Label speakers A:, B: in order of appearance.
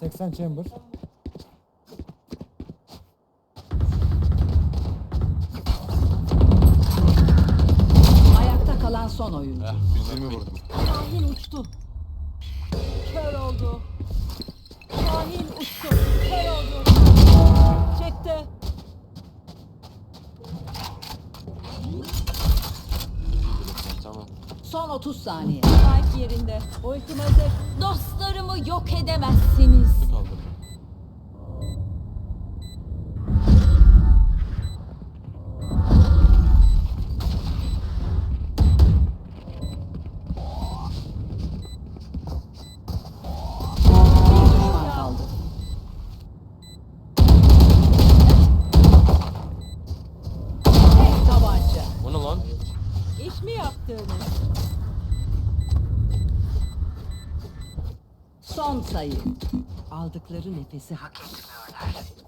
A: 80 chamber.
B: Ayakta kalan son oyuncu.
C: Eh, 120 vurdum.
D: Şahin uçtu. Kör oldu. Şahin uçtu.
B: Son 30 saniye.
D: Spike yerinde. Ultim hazır.
E: Dostlarımı yok edemezsiniz.
C: Kaldırdım.
B: Bir düşman kaldı. Tek tabanca.
C: O ne lan?
D: İş mi yaptığınız?
B: Son sayı. Aldıkları nefesi hak etmiyorlar.